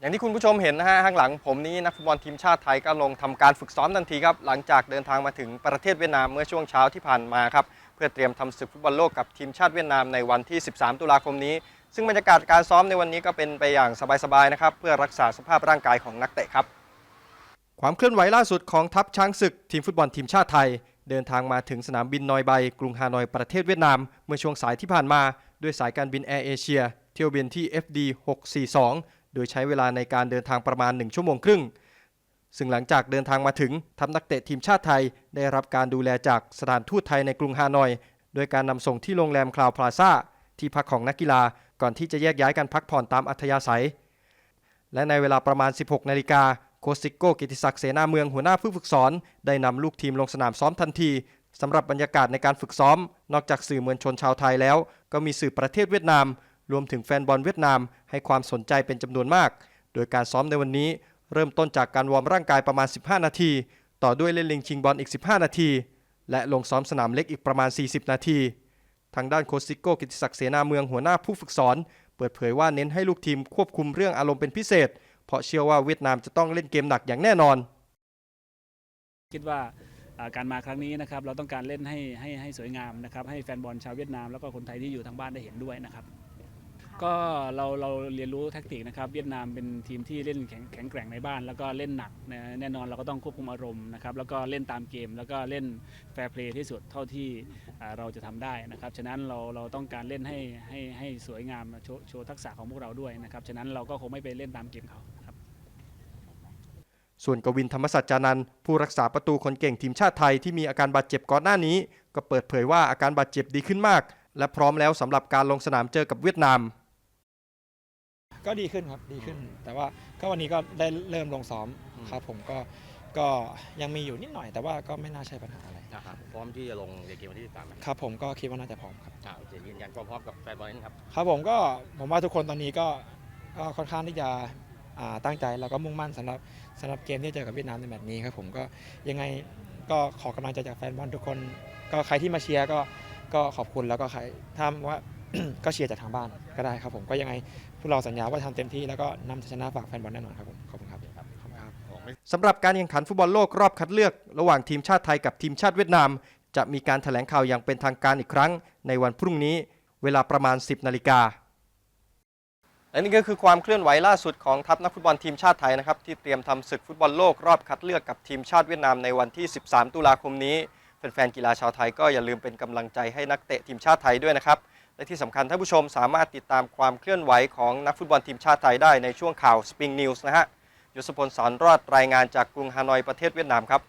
อย่างที่คุณผู้ชมเห็นนะฮะข้างหลังผมนี้นักฟุตบอลทีมชาติไทยก็ลงทำการฝึกซ้อมทันทีครับหลังจากเดินทางมาถึงประเทศเวียดนามเมื่อช่วงเช้าที่ผ่านมาครับเพื่อเตรียมทำศึกฟุตบอลโลกกับทีมชาติเวียดนามในวันที่ 13 ตุลาคมนี้ ซึ่งบรรยากาศการซ้อมในวันนี้ก็เป็นไปอย่างสบายๆนะครับเพื่อรักษาสภาพร่างกายของนักเตะครับ ความเคลื่อนไหวล่าสุดของทัพช้างศึกทีมฟุตบอลทีมชาติไทย เดินทางมาถึงสนามบินนอยใบกรุงฮานอยประเทศเวียดนาม เมื่อช่วงสายที่ผ่านมา ด้วยสายการบินแอร์เอเชียเที่ยวบินที่ FD 642 โดยใช้เวลาในการเดินทางประมาณ 1 ชั่วโมงครึ่ง ซึ่งหลังจากเดินทางมาถึงทัพนักเตะทีมชาติไทย ได้รับการดูแลจากสถานทูตไทยในกรุงฮานอย โดยการนำส่งที่โรงแรมคลาวพลาซ่าที่พักของนักกีฬาก่อนที่จะแยกย้ายกันพักผ่อนตามอัธยาศัย และในเวลาประมาณ 16 นาฬิกาโคชซิโก้กิติศักดิ์เสนาเมืองหัวหน้าผู้ฝึกสอน ได้นำลูกทีมลงสนามซ้อมทันทีสำหรับบรรยากาศในการฝึกซ้อม นอกจากสื่อมวลชนชาวไทยแล้ว ก็มีสื่อประเทศเวียดนาม รวมถึงแฟนบอลเวียดนามให้ความสนใจเป็นจำนวนมาก โดยการซ้อมในวันนี้เริ่มต้นจากการวอร์มร่างกายประมาณ 15 นาที ต่อด้วยเล่นลิงชิงบอลอีก 15 นาที และลงซ้อมสนามเล็กอีกประมาณ 40 นาที ทางด้านโคชซิโก้กิติศักดิ์เสนาเมืองหัวหน้าผู้ฝึกสอน เปิดเผยว่าเน้นให้ลูกทีมควบคุมเรื่องอารมณ์เป็นพิเศษ เพราะเชื่อว่าเวียดนามจะต้องเล่นเกมหนักอย่างแน่นอน คิดว่าอ่าการมาครั้งนี้นะครับเราต้องการเล่นให้ให้ให้สวยงามนะครับให้แฟนบอลชาวเวียดนามแล้วก็คนไทยที่อยู่ทางบ้านได้เห็นด้วยนะครับ ก็เราเราเรียนรู้แท็กติกนะครับเวียดนามเป็นทีมที่เล่นแข็งแข็งแกร่งในบ้าน แล้วก็เล่นหนักนะแน่นอนเราก็ต้องควบคุมอารมณ์นะครับแล้วก็เล่นตามเกม แล้วก็เล่นแฟร์เพลย์ที่สุดเท่าที่อ่าเราจะทำได้นะครับฉะนั้นเราเราต้องการเล่นให้ให้ให้สวยงามโชว์โชว์ทักษะของพวกเราด้วยนะครับฉะนั้นเราก็คงไม่ไปเล่นตามเกมเขาครับ ส่วนกวินธรรมสัจจานันท์ผู้รักษาประตูคนเก่งทีมชาติไทยที่มีอาการบาดเจ็บก่อนหน้านี้ ก็เปิดเผยว่าอาการบาดเจ็บดีขึ้นมาก และพร้อมแล้วสำหรับการลงสนามเจอกับเวียดนาม ก็ดีขึ้นครับดีขึ้น แต่ว่าก็วันนี้ก็ได้เริ่มลงซ้อมอืมครับผมก็ก็ยังมีอยู่นิดหน่อย แต่ว่าก็ไม่น่าใช่ปัญหาอะไรนะครับพร้อมที่จะลงในเกมวันที่13ไหมครับผมก็คิดว่าน่าจะพร้อมครับอ่าโอเคยืนยันความพร้อมกับแฟนบอลนี่ครับครับผมก็ผมว่าทุกคนตอนนี้ก็ก็ค่อนข้างที่จะอ่าตั้งใจแล้วก็มุ่งมั่นสำหรับสำหรับเกมที่เจอกับเวียดนามในแมตช์นี้ครับผมก็ยังไงก็ขอกำลังใจจากแฟนบอลทุกคน ก็ใครที่มาเชียร์ก็ก็ขอบคุณแล้วก็ใครถ้าว่า ก็เชียร์จากทางบ้านก็ได้ครับผมก็ยังไงพวกเราสัญญาว่าทำเต็มที่แล้วก็นำชัยชนะฝากแฟนบอลแน่นอนครับผมขอบคุณครับขอบคุณครับสำหรับการแข่งขันฟุตบอลโลกรอบคัดเลือก ระหว่างทีมชาติไทยกับทีมชาติเวียดนาม จะมีการแถลงข่าวอย่างเป็นทางการอีกครั้ง ในวันพรุ่งนี้ เวลาประมาณ 10นาฬิกาและนี่ก็คือความเคลื่อนไหวล่าสุดของทัพนักฟุตบอลทีมชาติไทยนะครับที่เตรียมทำศึกฟุตบอลโลกรอบคัดเลือกกับทีมชาติเวียดนามในวันที่ 13 ตุลาคมนี้แฟนๆกีฬาชาวไทยก็อย่าลืมเป็นกำลังใจให้นักเตะทีมชาติไทยด้วยนะครับ และที่สำคัญท่านผู้ชมสามารถติดตามความเคลื่อนไหวของนักฟุตบอลทีมชาติไทยได้ในช่วงข่าว Spring News นะฮะยศพลสอนรอดรายงานจากกรุงฮานอยประเทศเวียดนามครับ